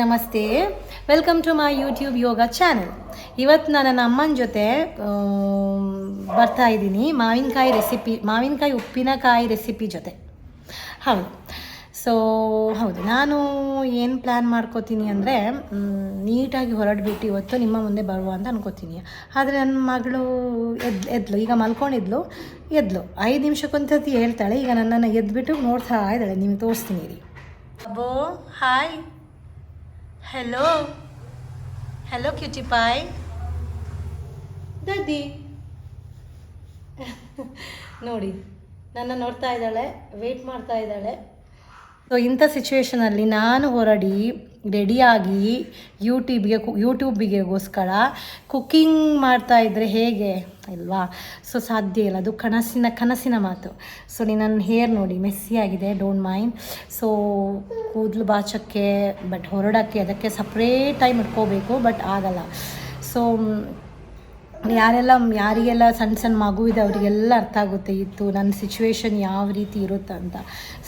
ನಮಸ್ತೆ. Welcome to my YouTube yoga channel ಇವತ್ತು ನಾನು ನನ್ನ ಅಮ್ಮನ ಜೊತೆ ಬರ್ತಾ ಇದ್ದೀನಿ. ಮಾವಿನಕಾಯಿ ರೆಸಿಪಿ ಮಾವಿನಕಾಯಿ ಉಪ್ಪಿನಕಾಯಿ ರೆಸಿಪಿ ಜೊತೆ. ಹೌದು. ಸೊ ಹೌದು. ನಾನು ಏನು ಪ್ಲ್ಯಾನ್ ಮಾಡ್ಕೋತೀನಿ ಅಂದರೆ ನೀಟಾಗಿ ಹೊರಡ್ಬಿಟ್ಟು ಇವತ್ತು ನಿಮ್ಮ ಮುಂದೆ ಬರುವ ಅಂತ ಅನ್ಕೋತೀನಿ. ಆದರೆ ನನ್ನ ಮಗಳು ಎದ್, ಎದ್ಲು, ಈಗ ಮಲ್ಕೊಂಡಿದ್ಲು, ಎದ್ಲು. ಐದು ನಿಮಿಷಕ್ಕೊಂದ್ಸತಿ ಹೇಳ್ತಾಳೆ, ಈಗ ನನ್ನನ್ನು ಎದ್ಬಿಟ್ಟು ನೋಡ್ತಾ ಇದ್ದಾಳೆ. ನಿಮಗೆ ತೋರಿಸ್ತೀನಿ ರೀ ಅಬ್ಬೋ, hi. Hello hello cutie pie. ದದಿ ನೋಡಿ, ನನ್ನ ನೋಡ್ತಾ ಇದ್ದಾಳೆ ವೇಟ್ ಮಾಡ್ತಾ ಇದ್ದಾಳೆ. ಸೊ ಇಂಥ ಸಿಚುವೇಶನಲ್ಲಿ ನಾನು ಹೊರಡಿ ರೆಡಿಯಾಗಿ ಯೂಟ್ಯೂಬ್ಗೆ ಯೂಟ್ಯೂಬಿಗೆಗೋಸ್ಕರ ಕುಕ್ಕಿಂಗ್ ಮಾಡ್ತಾ ಇದ್ದರೆ ಹೇಗೆ ಅಲ್ವಾ? ಸೊ ಸಾಧ್ಯ ಇಲ್ಲ. ಅದು ಕನಸಿನ ಕನಸಿನ ಮಾತು. ಸೊ ನೀನು ನನ್ನ ಹೇರ್ ನೋಡಿ, ಮೆಸ್ಸಿ ಆಗಿದೆ, ಡೋಂಟ್ ಮೈಂಡ್. ಸೊ ಕೂದಲು ಬಾಚಕ್ಕೆ, ಬಟ್ ಹೊರಡೋಕ್ಕೆ, ಅದಕ್ಕೆ ಸಪ್ರೇಟ್ ಟೈಮ್ ಇಟ್ಕೋಬೇಕು ಬಟ್ ಆಗಲ್ಲ. ಸೊ ಯಾರೆಲ್ಲ, ಯಾರಿಗೆಲ್ಲ ಸಣ್ಣ ಸಣ್ಣ ಮಗು ಇದೆ, ಅವರಿಗೆಲ್ಲ ಅರ್ಥ ಆಗುತ್ತೆ, ಇತ್ತು, ನನ್ನ ಸಿಚುವೇಶನ್ ಯಾವ ರೀತಿ ಇರುತ್ತೆ ಅಂತ.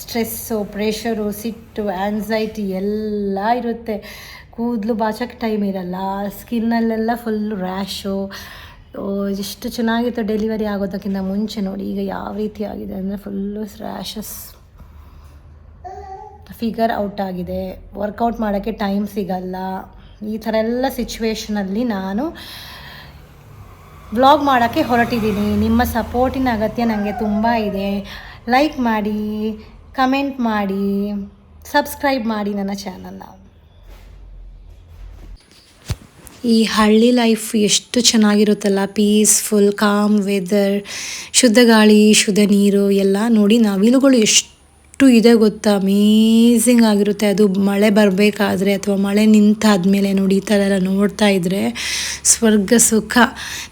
ಸ್ಟ್ರೆಸ್ಸು ಪ್ರೆಷರು ಸಿಟ್ಟು ಆ್ಯನ್ಸೈಟಿ ಎಲ್ಲ ಇರುತ್ತೆ. ಕೂದಲು ಬಾಚಕ್ಕೆ ಟೈಮ್ ಇರಲ್ಲ ಸ್ಕಿನ್ನಲ್ಲೆಲ್ಲ ಫುಲ್ ರ್ಯಾಶು ಎಷ್ಟು ಚೆನ್ನಾಗಿತ್ತು ಡೆಲಿವರಿ ಆಗೋದಕ್ಕಿಂತ ಮುಂಚೆ ನೋಡಿ, ಈಗ ಯಾವ ರೀತಿ ಆಗಿದೆ ಅಂದರೆ ಫುಲ್ಲು ರ್ಯಾಷಸ್ ಫಿಗರ್ ಔಟ್ ಆಗಿದೆ. ವರ್ಕೌಟ್ ಮಾಡೋಕ್ಕೆ ಟೈಮ್ ಸಿಗಲ್ಲ. ಈ ಥರ ಎಲ್ಲ ಸಿಚುವೇಷನಲ್ಲಿ ನಾನು ವ್ಲಾಗ್ ಮಾಡೋಕ್ಕೆ ಹೊರಟಿದ್ದೀನಿ. ನಿಮ್ಮ ಸಪೋರ್ಟಿನ ಅಗತ್ಯ ನನಗೆ ತುಂಬ ಇದೆ. ಲೈಕ್ ಮಾಡಿ ಕಮೆಂಟ್ ಮಾಡಿ ಸಬ್ಸ್ಕ್ರೈಬ್ ಮಾಡಿ ನನ್ನ ಚಾನಲ್ನ ಈ ಹಳ್ಳಿ ಲೈಫ್ ಎಷ್ಟು ಚೆನ್ನಾಗಿರುತ್ತಲ್ಲ? ಪೀಸ್ಫುಲ್ ಕಾಮ್ ವೆದರ್ ಶುದ್ಧ ಗಾಳಿ, ಶುದ್ಧ ನೀರು ಎಲ್ಲ ನೋಡಿ ನವಿಲುಗಳು ಎಷ್ಟು ಇದೆ ಗೊತ್ತಾ? ಅಮೇಝಿಂಗ್ ಆಗಿರುತ್ತೆ. ಅದು ಮಳೆ ಬರಬೇಕಾದ್ರೆ ಅಥವಾ ಮಳೆ ನಿಂತಾದಮೇಲೆ ನೋಡಿ ಈ ಥರ ಎಲ್ಲ ನೋಡ್ತಾ ಇದ್ದರೆ ಸ್ವರ್ಗ ಸುಖ.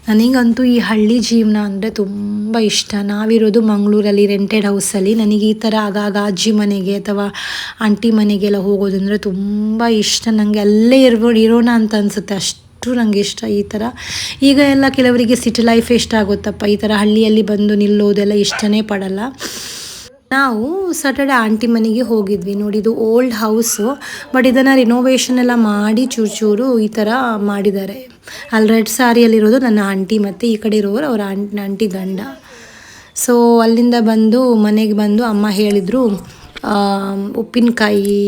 ನನಗಂತೂ ಈ ಹಳ್ಳಿ ಜೀವನ ಅಂದರೆ ತುಂಬ ಇಷ್ಟ. ನಾವಿರೋದು ಮಂಗಳೂರಲ್ಲಿ ರೆಂಟೆಡ್ ಹೌಸಲ್ಲಿ ನನಗೆ ಈ ಥರ ಆಗಾಗ ಅಜ್ಜಿ ಮನೆಗೆ ಅಥವಾ ಆಂಟಿ ಮನೆಗೆಲ್ಲ ಹೋಗೋದಂದರೆ ತುಂಬ ಇಷ್ಟ. ನನಗೆ ಅಲ್ಲೇ ಇರ್ಬೋ, ಇರೋಣ ಅಂತ ಅನಿಸುತ್ತೆ. ಅಷ್ಟು ಅಷ್ಟು ನನಗೆ ಇಷ್ಟ ಈ ಥರ. ಈಗ ಎಲ್ಲ ಕೆಲವರಿಗೆ ಸಿಟಿ ಲೈಫ್ ಇಷ್ಟ ಆಗುತ್ತಪ್ಪ ಈ ಥರ ಹಳ್ಳಿಯಲ್ಲಿ ಬಂದು ನಿಲ್ಲೋದೆಲ್ಲ ಇಷ್ಟನೇ ಪಡಲ್ಲ. ನಾವು ಸಾಟರ್ಡೆ ಆಂಟಿ ಮನೆಗೆ ಹೋಗಿದ್ವಿ. ನೋಡಿ, ಇದು ಓಲ್ಡ್ ಹೌಸು ಬಟ್ ಇದನ್ನು ರಿನೋವೇಷನ್ ಎಲ್ಲ ಮಾಡಿ ಚೂರು ಚೂರು ಈ ಥರ ಮಾಡಿದ್ದಾರೆ. ಅಲ್ಲಿ ರೆಡ್ ಸಾರಿಯಲ್ಲಿರೋದು ನನ್ನ ಆಂಟಿ ಮತ್ತು ಈ ಕಡೆ ಇರೋರು ಅವ್ರ ಆಂಟಿ ಆಂಟಿ ಗಂಡ. ಸೊ ಅಲ್ಲಿಂದ ಬಂದು ಮನೆಗೆ ಬಂದು ಅಮ್ಮ ಹೇಳಿದರು ಉಪ್ಪಿನಕಾಯಿ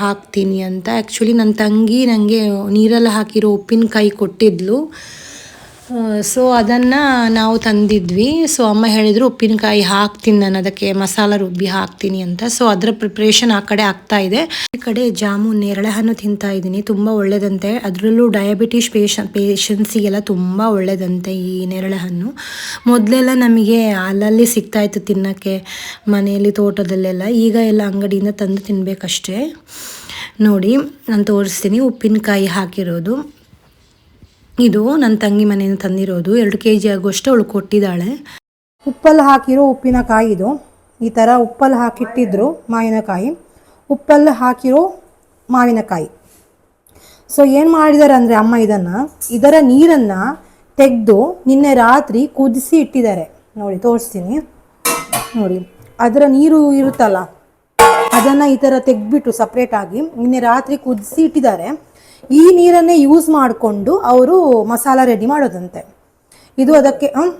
ಹಾಕ್ತೀನಿ ಅಂತ. ಆ್ಯಕ್ಚುಲಿ ನನ್ನ ತಂಗಿ ನನಗೆ ನೀರಲ್ಲಿ ಹಾಕಿರೋ ಉಪ್ಪಿನಕಾಯಿ ಕೊಟ್ಟಿದ್ಲು. ಸೊ ಅದನ್ನು ನಾವು ತಂದಿದ್ವಿ. ಸೊ ಅಮ್ಮ ಹೇಳಿದರು, ಉಪ್ಪಿನಕಾಯಿ ಹಾಕ್ತೀನಿ ನಾನು, ಅದಕ್ಕೆ ಮಸಾಲ ರುಬ್ಬಿ ಹಾಕ್ತೀನಿ ಅಂತ. ಸೊ ಅದರ ಪ್ರಿಪ್ರೇಷನ್ ಆ ಕಡೆ ಆಗ್ತಾ ಇದೆ. ಈ ಕಡೆ ಜಾಮೂನ್, ನೇರಳೆ ಹಣ್ಣು ತಿಂತಾ ಇದ್ದೀನಿ. ತುಂಬ ಒಳ್ಳೆಯದಂತೆ ಅದರಲ್ಲೂ ಡಯಾಬಿಟಿಸ್ ಪೇಷನ್ ಪೇಷನ್ಸಿಗೆಲ್ಲ ತುಂಬ ಒಳ್ಳೆಯದಂತೆ ಈ ನೇರಳೆ ಹಣ್ಣು. ಮೊದಲೆಲ್ಲ ನಮಗೆ ಅಲ್ಲಲ್ಲಿ ಸಿಗ್ತಾ ಇತ್ತು ತಿನ್ನೋಕ್ಕೆ, ಮನೆಯಲ್ಲಿ ತೋಟದಲ್ಲೆಲ್ಲ. ಈಗ ಎಲ್ಲ ಅಂಗಡಿಯಿಂದ ತಂದು ತಿನ್ನಬೇಕಷ್ಟೇ ನೋಡಿ, ನಾನು ತೋರಿಸ್ತೀನಿ. ಉಪ್ಪಿನಕಾಯಿ ಹಾಕಿರೋದು. ಇದು ನನ್ನ ತಂಗಿ ಮನೆಯಿಂದ ತಂದಿರೋದು. ಎರಡು ಕೆ ಜಿ ಆಗುವಷ್ಟು ಅವಳು ಕೊಟ್ಟಿದ್ದಾಳೆ. ಉಪ್ಪಲ್ಲಿ ಹಾಕಿರೋ ಉಪ್ಪಿನಕಾಯಿ ಇದು. ಈ ಥರ ಉಪ್ಪಲ್ಲಿ ಹಾಕಿಟ್ಟಿದ್ರು ಮಾವಿನಕಾಯಿ. ಉಪ್ಪಲ್ಲಿ ಹಾಕಿರೋ ಮಾವಿನಕಾಯಿ. ಸೊ ಏನು ಮಾಡಿದ್ದಾರೆ ಅಂದರೆ ಅಮ್ಮ ಇದನ್ನು, ಇದರ ನೀರನ್ನು ತೆಗೆದು ನಿನ್ನೆ ರಾತ್ರಿ ಕುದಿಸಿ ಇಟ್ಟಿದ್ದಾರೆ. ನೋಡಿ, ತೋರಿಸ್ತೀನಿ. ನೋಡಿ, ಅದರ ನೀರು ಇರುತ್ತಲ್ಲ, ಅದನ್ನು ಈ ಥರ ತೆಗೆದ್ಬಿಟ್ಟು ಸಪ್ರೇಟಾಗಿ ನಿನ್ನೆ ರಾತ್ರಿ ಕುದಿಸಿ ಇಟ್ಟಿದ್ದಾರೆ. ಈ ನೀರನ್ನೇ ಯೂಸ್ ಮಾಡಿಕೊಂಡು ಅವರು ಮಸಾಲ ರೆಡಿ ಮಾಡೋದಂತೆ. ಇದು ಅದಕ್ಕೆ ಹಾಂ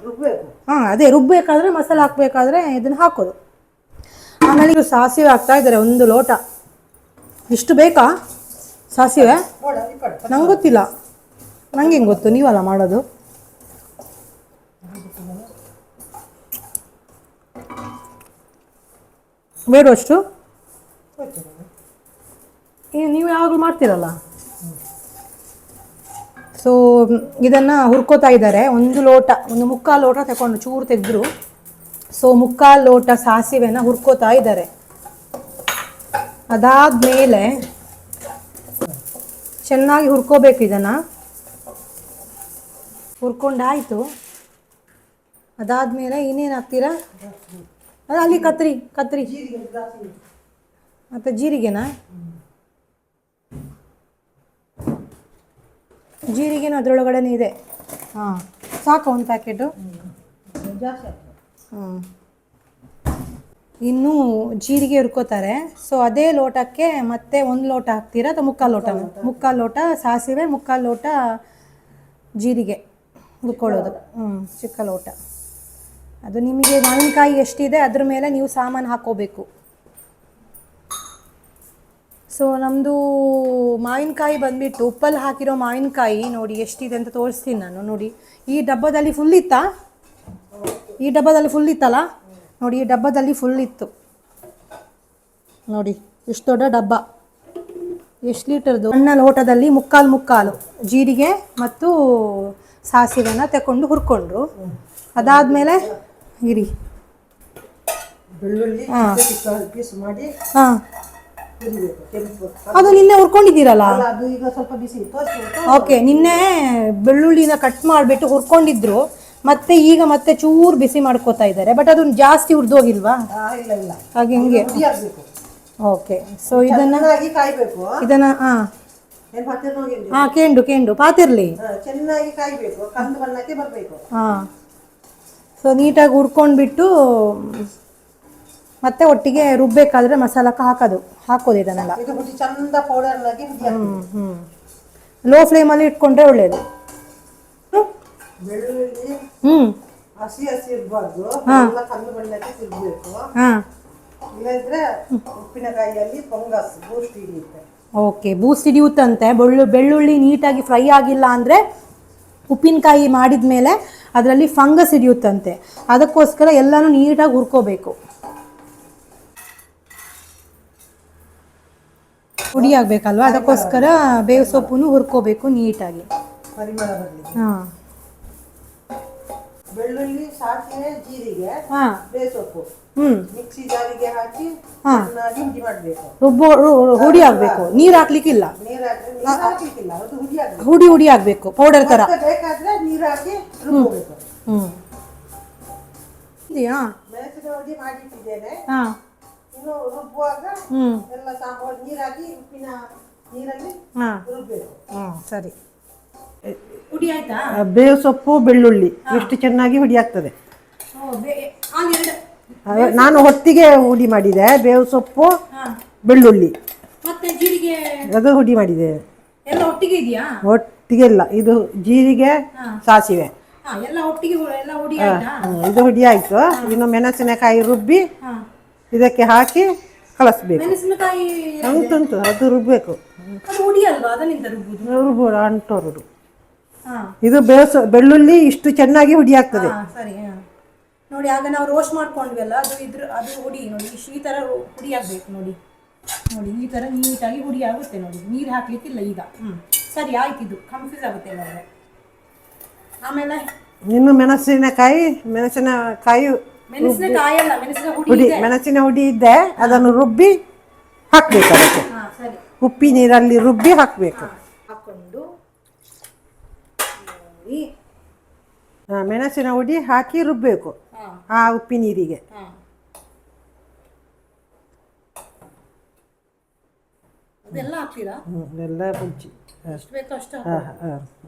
ಹಾ ಅದೇ ರುಬ್ಬಬೇಕಾದ್ರೆ ಮಸಾಲ ಹಾಕಬೇಕಾದ್ರೆ ಇದನ್ನು ಹಾಕೋದು. ಆಮೇಲೆ ಇವರು ಸಾಸಿವೆ ಹಾಕ್ತಾ ಇದ್ದಾರೆ ಒಂದು ಲೋಟ. ಇಷ್ಟು ಬೇಕಾ? ಸಾಸಿವೆ? ನಂಗೆ ಗೊತ್ತಿಲ್ಲ. ನಂಗೆ ಹೆಂಗೆ ಗೊತ್ತು? ನೀವಲ್ಲ ಮಾಡೋದು. ಬೇಡವಷ್ಟು? ನೀವು ಯಾವಾಗಲೂ ಮಾಡ್ತೀರಲ್ಲ? ಸೊ ಇದನ್ನು ಹುರ್ಕೋತಾ ಇದ್ದಾರೆ ಒಂದು ಲೋಟ, ಒಂದು ಮುಕ್ಕಾಲು ಲೋಟ ತಗೊಂಡು ಚೂರು ತೆಗೆದ್ರು. ಸೊ ಮುಕ್ಕಾಲು ಲೋಟ ಸಾಸಿವೆನ ಹುರ್ಕೋತಾ ಇದ್ದಾರೆ ಅದಾದಮೇಲೆ ಚೆನ್ನಾಗಿ ಹುರ್ಕೋಬೇಕು ಇದನ್ನು. ಹುರ್ಕೊಂಡಾಯಿತು. ಅದಾದಮೇಲೆ ಇನ್ನೇನು ಹಾಕ್ತೀರಾ? ಅಲ್ಲಿ ಕತ್ರಿ ಕತ್ರಿ. ಮತ್ತು ಜೀರಿಗೆನಾ? ಜೀರಿಗೆನೂ ಅದರೊಳಗಡೆನೇ ಇದೆ. ಹಾಂ, ಸಾಕು ಒಂದು ಪ್ಯಾಕೆಟು ಹಾಂ. ಇನ್ನೂ ಜೀರಿಗೆ ಹುರ್ಕೋತಾರೆ. ಸೊ ಅದೇ ಲೋಟಕ್ಕೆ ಮತ್ತೆ ಒಂದು ಲೋಟ ಹಾಕ್ತೀರಾ ಅಥವಾ ಮುಕ್ಕಾಲು ಲೋಟ? ಮುಕ್ಕಾಲು ಲೋಟ, ಸಾಸಿವೆ, ಮುಕ್ಕಾಲು ಲೋಟ, ಜೀರಿಗೆ ಹುರ್ಕೊಳ್ಳೋದು. ಹ್ಞೂ ಚಿಕ್ಕ ಲೋಟ. ಅದು ನಿಮಗೆ ಮಾವಿನಕಾಯಿ ಎಷ್ಟಿದೆ ಅದ್ರ ಮೇಲೆ ನೀವು ಸಾಮಾನು ಹಾಕೋಬೇಕು. ಸೊ ನಮ್ಮದು ಮಾವಿನಕಾಯಿ ಬಂದ್ಬಿಟ್ಟು ಉಪ್ಪಲ್ಲಿ ಹಾಕಿರೋ ಮಾವಿನಕಾಯಿ ನೋಡಿ ಎಷ್ಟಿದೆ ಅಂತ ತೋರಿಸ್ತೀನಿ ನಾನು ನೋಡಿ. ಈ ಡಬ್ಬದಲ್ಲಿ ಫುಲ್ ಇತ್ತಾ? ಈ ಡಬ್ಬದಲ್ಲಿ ಫುಲ್ ಇತ್ತಲ್ಲ? ನೋಡಿ ಈ ಡಬ್ಬದಲ್ಲಿ ಫುಲ್ ಇತ್ತು. ನೋಡಿ ಇಷ್ಟು ದೊಡ್ಡ ಡಬ್ಬ. ಎಷ್ಟು ಲೀಟರ್ದು? ಸಣ್ಣ ಲೋಟದಲ್ಲಿ ಮುಕ್ಕಾಲು ಮುಕ್ಕಾಲು ಜೀರಿಗೆ ಮತ್ತು ಸಾಸಿವೆನ ತಗೊಂಡು ಹುರ್ಕೊಂಡ್ರು. ಅದಾದಮೇಲೆ ಇರಿ. ಹಾಂ. ಹಾಂ. ಅದು ನಿನ್ನೆ ಹುರ್ಕೊಂಡಿದ್ದೀರಲ್ಲ? ಓಕೆ ನಿನ್ನೆ ಬೆಳ್ಳುಳ್ಳಿನ ಕಟ್ ಮಾಡಿಬಿಟ್ಟು ಹುರ್ಕೊಂಡಿದ್ರು ಮತ್ತೆ ಈಗ ಮತ್ತೆ ಚೂರು ಬಿಸಿ ಮಾಡ್ಕೋತಾ ಇದ್ದಾರೆ. ಬಟ್ ಅದನ್ನ ಜಾಸ್ತಿ ಹುರಿದೋಗಿಲ್ವಾ? ಹಾಗೆ ಹೆಂಗೆ. ಓಕೆ ಸೊ ಇದನ್ನ ಇದನ್ನ ಹಾ ಹಾ ಕೇಂಡು ಕೇಂಡು ಪಾತಿರ್ಲಿ. ಚೆನ್ನಾಗಿ ಕಾಯ್ಬೇಕು ಕಂದು ಬಣ್ಣಕ್ಕೆ ಬರ್ಬೇಕು. ಹಾಂ. ಸೊ ನೀಟಾಗಿ ಹುರ್ಕೊಂಡ್ಬಿಟ್ಟು ಮತ್ತೆ ಒಟ್ಟಿಗೆ ರುಬ್ಬೇಕಾದ್ರೆ ಮಸಾಲಕ್ಕೆ ಹಾಕೋದು ಹಾಕೋದು ಇದನ್ನೆಲ್ಲ. ಇದು ಹುಡಿ ಚಂದ ಪೌಡರ್ ಆಗಿ ಹುಡಿ ಹ್ಞೂ ಹ್ಞೂ ಲೋ ಫ್ಲೇಮಲ್ಲಿ ಇಟ್ಕೊಂಡ್ರೆ ಒಳ್ಳೆಯದು ಬೆಳ್ಳುಳ್ಳಿ ಹ್ಞೂ ಹಸಿ ಹಸಿ ಇರಬಾರ್ದು. ಎಲ್ಲ ಕಂದು ಬಣ್ಣಕ್ಕೆ ತಿರ್ಬೇಕು ಹಾಂ. ಇಲ್ಲದ್ರೆ ಉಪ್ಪಿನಕಾಯಿಯಲ್ಲಿ ಪೊಂಗಸ್ ಬೂಸ್ಟ್ ಹಿಡಿಯುತ್ತೆ. ಓಕೆ ಬೂಸ್ಟ್ ಹಿಡಿಯುತ್ತಂತೆ. ಬೆಳ್ಳು ಬೆಳ್ಳುಳ್ಳಿ ನೀಟಾಗಿ ಫ್ರೈ ಆಗಿಲ್ಲ ಅಂದರೆ ಉಪ್ಪಿನಕಾಯಿ ಮಾಡಿದ ಮೇಲೆ ಅದರಲ್ಲಿ ಫಂಗಸ್ ಹಿಡಿಯುತ್ತಂತೆ. ಅದಕ್ಕೋಸ್ಕರ ಎಲ್ಲನೂ ನೀಟಾಗಿ ಹುರ್ಕೋಬೇಕು. ಹುಡಿ ಆಗಬೇಕಲ್ವ? ಅದಕ್ಕೋಸ್ಕರ ಬೇವು ಸೊಪ್ಪು ಹುರ್ಕೋಬೇಕು ನೀಟಾಗಿ. ಹಾಂ. ಬೆಳ್ಳುಳ್ಳಿ ಸಾಸಿವೆ ಜೀರಿಗೆ ಹಾಂ. ಸೊಪ್ಪು. ಹ್ಞೂ ಮಿಕ್ಸಿ ಜಾರಿಗೆ ಹಾಕಿ ಹಾ. ಚೆನ್ನಾಗಿ ಹುಡಿ ಮಾಡಬೇಕು. ರುಬ್ಬೋ ಹುಡಿ ಆಗಬೇಕು. ನೀರು ಹಾಕ್ಲಿಕ್ಕಿಲ್ಲ. ನೀರು ಹಾಕಿ ನೀರು ಹಾಕ್ಲಿಕ್ಕಿಲ್ಲ ಅದು ಹುಡಿ ಆಗಬೇಕು. ಹುಡಿ ಹುಡಿ ಆಗಬೇಕು. ಪೌಡರ್ ಥರ ಬೇಕಾದ್ರೆ ನೀರು ಹಾಕಿ ರುಬ್ಬೇಕು ಹ್ಞೂ ಇದೆಯಾ? ಮೆಣಸಿನ ಹುಡಿ ಮಾಡಿಟ್ಟಿದ್ದೇನೆ. ಹಾಂ. ರುಬ್ಬುವಾಗ ಹ್ಞೂ ಎಲ್ಲ ಸಾಂಬಾರು ನೀರು ಹಾಕಿ ಉಪ್ಪಿನ ನೀರಲ್ಲಿ ಹಾಂ. ರುಬ್ಬೇಕು. ಹ್ಞೂ ಸರಿ. ಪುಡಿ ಆಯ್ತಾ? ಬೇವು ಸೊಪ್ಪು ಬೆಳ್ಳುಳ್ಳಿ ಎಷ್ಟು ಚೆನ್ನಾಗಿ ಹುಡಿ ಆಗ್ತದೆ ನಾನು ಹೊತ್ತಿಗೆ ಹುಡಿ ಮಾಡಿದೆ ಬೇವು ಸೊಪ್ಪು ಬೆಳ್ಳುಳ್ಳಿ. ಮತ್ತೆ ಜೀರಿಗೆ? ಅದು ಹುಡಿ ಮಾಡಿದೆ. ಎಲ್ಲ ಒಟ್ಟಿಗೆ ಇದೆಯಾ? ಒಟ್ಟಿಗೆ ಇಲ್ಲ ಇದು ಜೀರಿಗೆ ಸಾಸಿವೆ. ಎಲ್ಲ ಒಟ್ಟಿಗೆ ಎಲ್ಲ ಹುಡಿ ಇದು ಹುಡಿ ಆಯ್ತು. ಇನ್ನು ಮೆಣಸಿನಕಾಯಿ ರುಬ್ಬಿ ಇದಕ್ಕೆ ಹಾಕಿ ಕಳಿಸ್ಬೇಕು. ಮೆಣಸಿನಕಾಯಿ ಉಂಟುಂಟು ಅದು ರುಬ್ಬೇಕು. ಅದು ಹುಡಿ ಅಲ್ವಾ ಅದನ್ನಿಂದ ರುಬ್ಬುದು? ಅಂಟೋರು ಹಾ. ಇದು ಬೇಸ ಬೆಳ್ಳುಳ್ಳಿ ಇಷ್ಟು ಚೆನ್ನಾಗಿ ಹುಡಿ ಆಗ್ತದೆ ಹಾ ಸರಿ ಹಾ. ನೋಡಿ ಆಗ ನಾವು ರೋಸ್ಟ್ ಮಾಡ್ಕೊಂಡ್ವಲ್ಲ ಅದು ಇದ್ರ ಅದು ಹುಡಿ. ನೋಡಿ ಇಷ್ಟು ಈ ಥರ ಹುಡಿ ಆಗ್ಬೇಕು ನೋಡಿ. ನೋಡಿ ಈ ತರ ನೀಟಾಗಿ ಹುಡಿ ಆಗುತ್ತೆ ನೋಡಿ. ನೀರು ಹಾಕ್ಲಿಕ್ಕಿಲ್ಲ ಈಗ. ಹ್ಞೂ ಸರಿ ಆಯ್ತು ಇದು. ಕನ್ಫ್ಯೂಸ್ ಆಗುತ್ತೆ ಇಲ್ಲಾಂದ್ರೆ ಆಮೇಲೆ? ಇನ್ನು ಮೆಣಸಿನಕಾಯಿ ಮೆಣಸಿನಕಾಯಿ ಹುಡಿ ಮೆಣಸಿನ ಹುಡಿ ಇದ್ದೆ ಅದನ್ನು ರುಬ್ಬಿ ಹಾಕ್ಬೇಕು ಅದಕ್ಕೆ. ಉಪ್ಪಿ ನೀರಲ್ಲಿ ರುಬ್ಬಿ ಹಾಕಬೇಕು. ಹಾಕೊಂಡು ಮೆಣಸಿನ ಹುಡಿ ಹಾಕಿ ರುಬ್ಬಬೇಕು ಆ ಉಪ್ಪಿ ನೀರಿಗೆ. ಎಲ್ಲ ಬುಜ್ಜಿ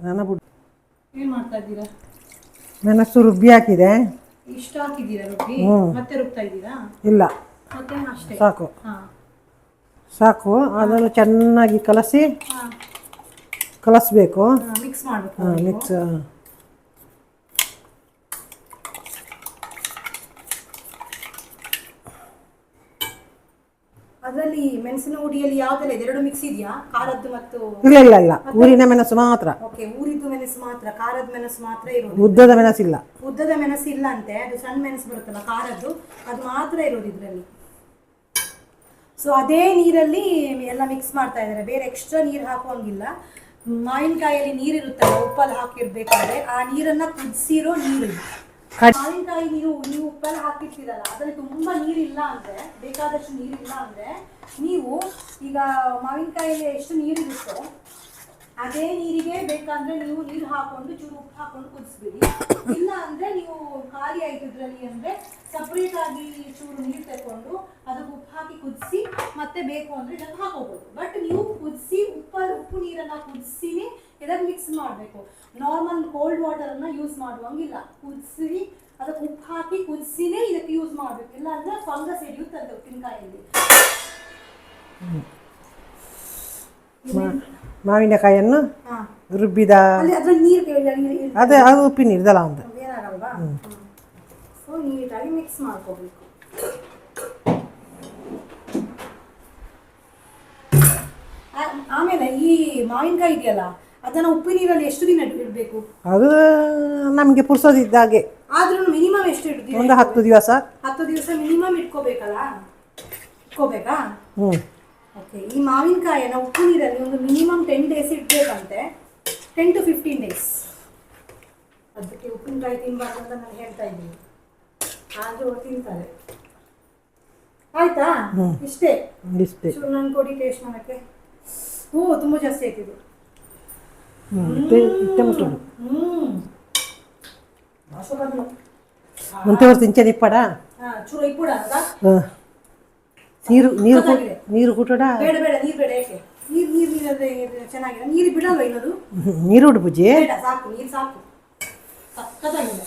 ನಾನು ಬುಡ್ ಮೆಣಸು ರುಬ್ಬಿ ಹಾಕಿದೆ. ಇಷ್ಟು ಹಾಕಿದ್ದೀರಾ ರುಬ್ಬಿ ಮತ್ತೆ ರುಬ್ತಾ ಇದ್ದೀರಾ? ಇಲ್ಲ. ಮತ್ತೆ ಅಷ್ಟೇ? ಸಾಕು. ಹಾ. ಸಾಕು. ಅದನ್ನು ಚೆನ್ನಾಗಿ ಕಲಸಿ ಹಾ. ಕಲಸಬೇಕು. ಮಿಕ್ಸ್ ಮಾಡಬೇಕು ಮಿಕ್ಸ್ ಅದರಲ್ಲಿ ಹುಡಿಯಲ್ಲಿ ಯಾವ್ದೆಲ್ಲ ಇದೆ? ಎರಡು ಮಿಕ್ಸ್ ಇದೆಯಾ? ಖಾರದ್ದು ಮತ್ತು ಇಲ್ಲ ಇಲ್ಲ ಇಲ್ಲ. ಊರಿನ ಮೆಣಸು ಮಾತ್ರ. ಓಕೆ ಊರಿದ್ದು ಮೆಣಸು ಮಾತ್ರ. ಖಾರದ ಮೆಣಸು ಮಾತ್ರ ಇರೋದು. ಉದ್ದದ ಮೆಣಸಿಲ್ಲ ಉದ್ದದ ಮೆಣಸು ಇಲ್ಲ ಅಂತೆ. ಅದು ಸಣ್ಣ ಮೆಣಸು ಬರುತ್ತಲ್ಲ ಖಾರದ್ದು. ಅದು ಮಾತ್ರ ಇರೋದು ಇದರಲ್ಲಿ. ಸೊ ಅದೇ ನೀರಲ್ಲಿ ಎಲ್ಲ ಮಿಕ್ಸ್ ಮಾಡ್ತಾ ಇದ್ದಾರೆ. ಬೇರೆ ಎಕ್ಸ್ಟ್ರಾ ನೀರು ಹಾಕುವಂಗಿಲ್ಲ. ಮಾವಿನಕಾಯಲ್ಲಿ ನೀರಿರುತ್ತಲ್ಲ ಉಪ್ಪಲ್ಲಿ ಹಾಕಿರ್ಬೇಕಾದ್ರೆ ಆ ನೀರನ್ನ ಕುದಿಸಿರೋ ನೀರು. ಮಾವಿನಕಾಯಿ ನೀವು ನೀವು ಉಪ್ಪೆಲ್ಲ ಹಾಕಿರ್ತೀರಲ್ಲ, ಅದರಲ್ಲಿ ತುಂಬಾ ನೀರಿಲ್ಲ ಅಂದ್ರೆ, ಬೇಕಾದಷ್ಟು ನೀರಿಲ್ಲ ಅಂದ್ರೆ, ನೀವು ಈಗ ಮಾವಿನಕಾಯಿಗೆ ಎಷ್ಟು ನೀರಿರುತ್ತೋ, ಅದೇ ನೀರಿಗೆ ಬೇಕಂದ್ರೆ ನೀವು ನೀರು ಹಾಕೊಂಡು, ಚೂರು ಉಪ್ಪು ಹಾಕೊಂಡು ಕುದಿಸ್ಬಿಡಿ. ಇಲ್ಲ ಅಂದ್ರೆ ನೀವು ಖಾಲಿ ಆಯ್ತದ್ರಲ್ಲಿ ಅಂದ್ರೆ ಸಪ್ರೇಟ್ ಆಗಿ ಚೂರು ನೀರು ತಗೊಂಡು ಅದಕ್ಕೆ ಉಪ್ಪು ಹಾಕಿ ಕುದಿಸಿ, ಮತ್ತೆ ಬೇಕು ಅಂದ್ರೆ ಇದನ್ನು ಹಾಕೋಬಹುದು ಬಟ್ ನೀವು ಕುದಿಸಿ, ಉಪ್ಪಲ್ಲಿ ಉಪ್ಪು ನೀರನ್ನ ಕುದಿಸಿನೇ ಇದನ್ನು ಮಿಕ್ಸ್ ಮಾಡಬೇಕು. ನಾರ್ಮಲ್ ಕೋಲ್ಡ್ ವಾಟರನ್ನು ಯೂಸ್ ಮಾಡುವಂಗಿಲ್ಲ. ಕುದಿಸಿ ಅದಕ್ಕೆ ಉಪ್ಪು ಹಾಕಿ ಕುದಿಸಿನೇ ಇದಕ್ಕೆ ಯೂಸ್ ಮಾಡಬೇಕು. ಇಲ್ಲ ಅಂದರೆ ಫಂಗಸ್ ಹಿಡಿಯುತ್ತಂತೆ ಉಪ್ಪಿನಕಾಯಲ್ಲಿ ಮಾವಿನಕಾಯಿಯನ್ನು ಹಾಂ. ರುಬ್ಬಿದ ಅಲ್ಲಿ ಅದ್ರಲ್ಲಿ ನೀರು ಅದೇ ಅದು ಉಪ್ಪಿನ ನೀರ್ದಲ್ಲ ಒಂದು. ಸೊ ನೀಟಾಗಿ ಮಿಕ್ಸ್ ಮಾಡ್ಕೋಬೇಕು. ಆಮೇಲೆ ಈ ಮಾವಿನಕಾಯಿ ಇದೆಯಲ್ಲ ಅದನ್ನ ಉಪ್ಪು ನೀರಲ್ಲಿ ಎಷ್ಟು ದಿನ ಇಡಬೇಕು? ಅದು ನಮಗೆ ಪುರ್ಸೋದಿದ್ದಾಗೆ ಆದ್ರೂ ಮಿನಿಮಮ್ ಎಷ್ಟು ಇಡ್ತೀವಿ ಒಂದು ಹತ್ತು ದಿವಸ. ಹತ್ತು ದಿವಸ ಮಿನಿಮಮ್ ಇಟ್ಕೋಬೇಕಲ್ಲ? ಇಟ್ಕೋಬೇಕಾ? ಹ್ಞೂ ಓಕೆ ಈ ಮಾವಿನಕಾಯಿನ ಉಪ್ಪು ನೀರಲ್ಲಿ ಒಂದು ಮಿನಿಮಮ್ ಟೆನ್ ಡೇಸ್ ಇಡಬೇಕಂತೆ. ಟೆನ್ ಟು ಫಿಫ್ಟೀನ್ ಡೇಸ್ ಅದಕ್ಕೆ ಉಪ್ಪಿನಕಾಯಿ ತಿನ್ನಬಾರ್ದು ಅಂತ ನಾನು ಹೇಳ್ತಾ ಇದ್ದೀನಿ. ಆದರೂ ಅವ್ರು ತಿಂತಾರೆ. ಆಯ್ತಾ? ಇಷ್ಟೇ? ಇಷ್ಟೇ. ನಾನು ಕೊಡಿ ಟೇಸ್ಟ್ ಮಾಡೋಕ್ಕೆ ಹ್ಞೂ ತುಂಬ ಜಾಸ್ತಿ ಆಯ್ತಿದು ಹ್ಞೂ ಇಷ್ಟೇ ಇಷ್ಟೇ ಮುಟ್ಟುಡು ಹ್ಮ್ ವಾಸ ಬಂದ್ಲು ಮುಂತೆ ವರ್ಷ ಇಂಚೆ ಇಪ್ಪಡ ಹಾ ಚೂರು ಇಪ್ಪುಡ ಅದಾ ಹಾಂ ನೀರು ನೀರು ಕು- ನೀರು ಕುಟ್ಟಡ ಬೇಡ ಬೇಡ ನೀರು ಬೇಡ ಯಾಕೆ ನೀರು ನೀರು ನೀರಾದ್ರೆ ಇದು ಚೆನ್ನಾಗಿದೆ ನೀರು ಬಿಡಲ್ವ ಇನ್ನದು ನೀರು ಉಡು ಪೂಜೆ ಬೇಡ ಸಾಕು ನೀರು ಸಾಕು ಸಕ್ಕತ್ತಾಗಿದೆ